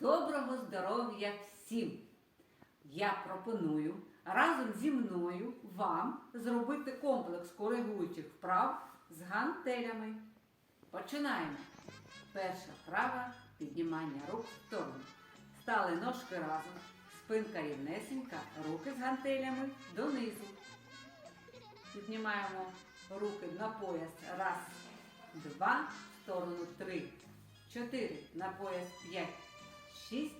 Доброго здоров'я всім! Я пропоную разом зі мною вам зробити комплекс коригуючих вправ з гантелями. Починаємо. Перша вправа піднімання рук в сторону. Стали ножки разом, спинка рівнесенька, руки з гантелями донизу. Піднімаємо руки на пояс. Раз, два, в сторону три, чотири, на пояс п'ять, шість,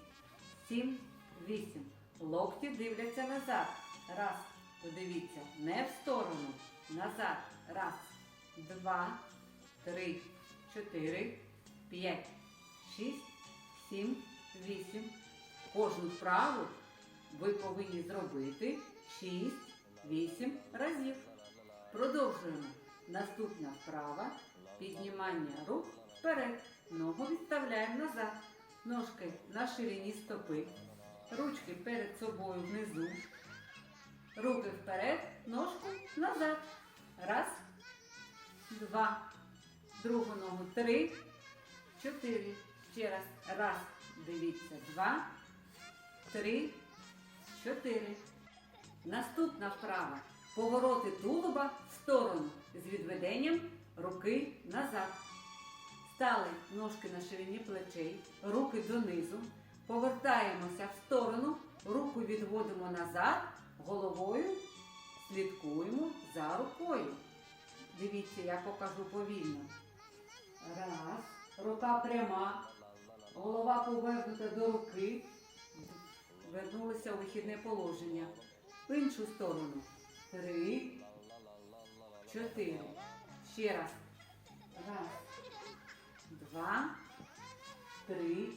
сім, вісім. Локті дивляться назад. Раз. Подивіться, не в сторону. Назад. Раз, два, три, чотири, п'ять, шість, сім, вісім. Кожну вправу ви повинні зробити 6-8 разів. Продовжуємо. Наступна вправа. Піднімання рук вперед. Ногу відставляємо назад. Ножки на ширині стопи. Ручки перед собою внизу. Руки вперед, ножку назад. Раз, два. Другу ногу три, чотири. Ще раз. Раз. Дивіться. Два, три, чотири. Наступна вправа. Повороти тулуба в сторону з відведенням руки назад. Стали ножки на ширині плечей, руки донизу. Повертаємося в сторону, руку відводимо назад, головою слідкуємо за рукою. Дивіться, я покажу повільно. Раз. Рука пряма, голова повернута до руки. Вернулися у вихідне положення. В іншу сторону. Три, чотири. Ще раз. Два, три,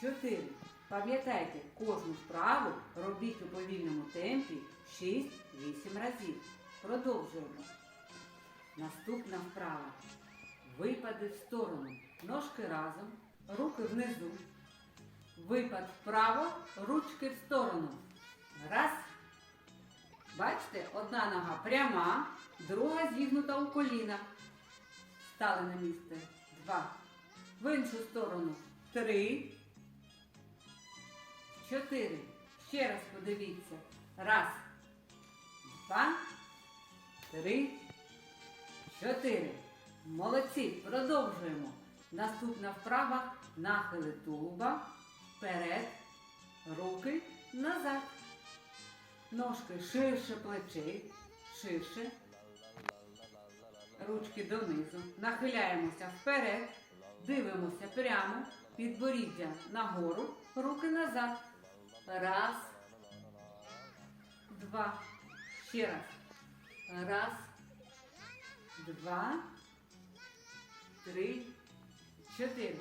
чотири. Пам'ятайте, кожну вправу робіть у повільному темпі 6-8 разів. Продовжуємо. Наступна вправа. Випади в сторону. Ножки разом, руки внизу. Випад вправо, ручки в сторону. Раз. Бачите, одна нога пряма, друга зігнута у коліна. Стали на місце. Два. В іншу сторону. Три. Чотири. Ще раз подивіться. Раз. Два. Три. Чотири. Молодці. Продовжуємо. Наступна вправа. Нахили тулуба. Вперед. Руки назад. Ножки ширше плечей. Ширше. Ручки донизу. Нахиляємося вперед. Дивимося прямо. Підборіддя нагору. Руки назад. Раз. Два. Ще раз. Раз. Два. Три. Чотири.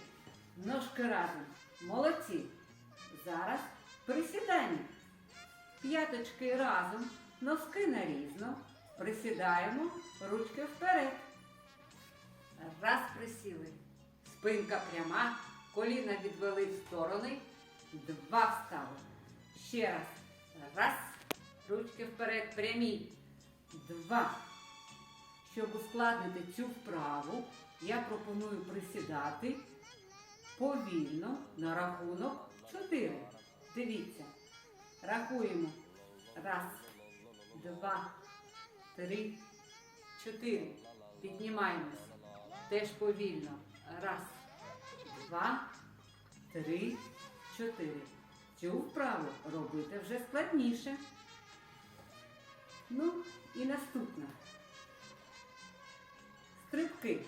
Ножки разом. Молодці. Зараз присідання. П'яточки разом, носки нарізно. Присідаємо, ручки вперед. Раз присіли. Спинка пряма, коліна відвели в сторони. Два встали. Ще раз. Раз. Ручки вперед прямі. Два. Щоб ускладнити цю вправу, я пропоную присідати повільно на рахунок 4. Дивіться. Рахуємо. Раз, два, три, чотири. Піднімаємось. Теж повільно. Раз, два, три, чотири. Цю вправу робити вже складніше. Ну і наступна. Стрибки.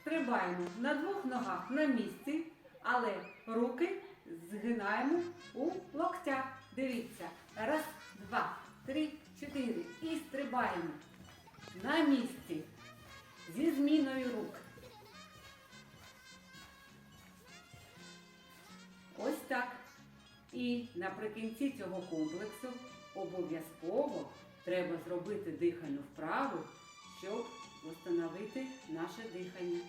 Стрибаємо на двох ногах на місці, але руки згинаємо у локтях. Дивіться. Раз, два, три, чотири. І стрибаємо на місці зі зміною рук. Ось так. І наприкінці цього комплексу обов'язково треба зробити дихальну вправу, щоб встановити наше дихання.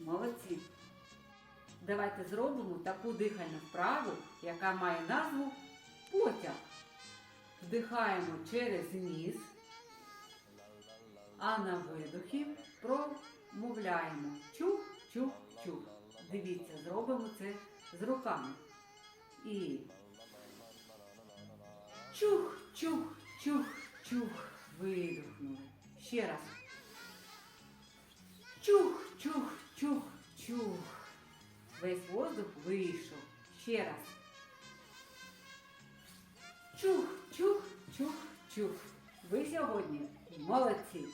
Молодці. Давайте зробимо таку дихальну вправу, яка має назву потяг. Вдихаємо через ніс, а на видохі промовляємо чух-чух-чух. Дивіться, зробимо це з руками. І чух, чух, чух, чух. Видихнули. Ще раз. Чух, чух, чух, чух. Весь воздух вийшов. Ще раз. Чух, чух, чух, чух. Ви сьогодні молодці.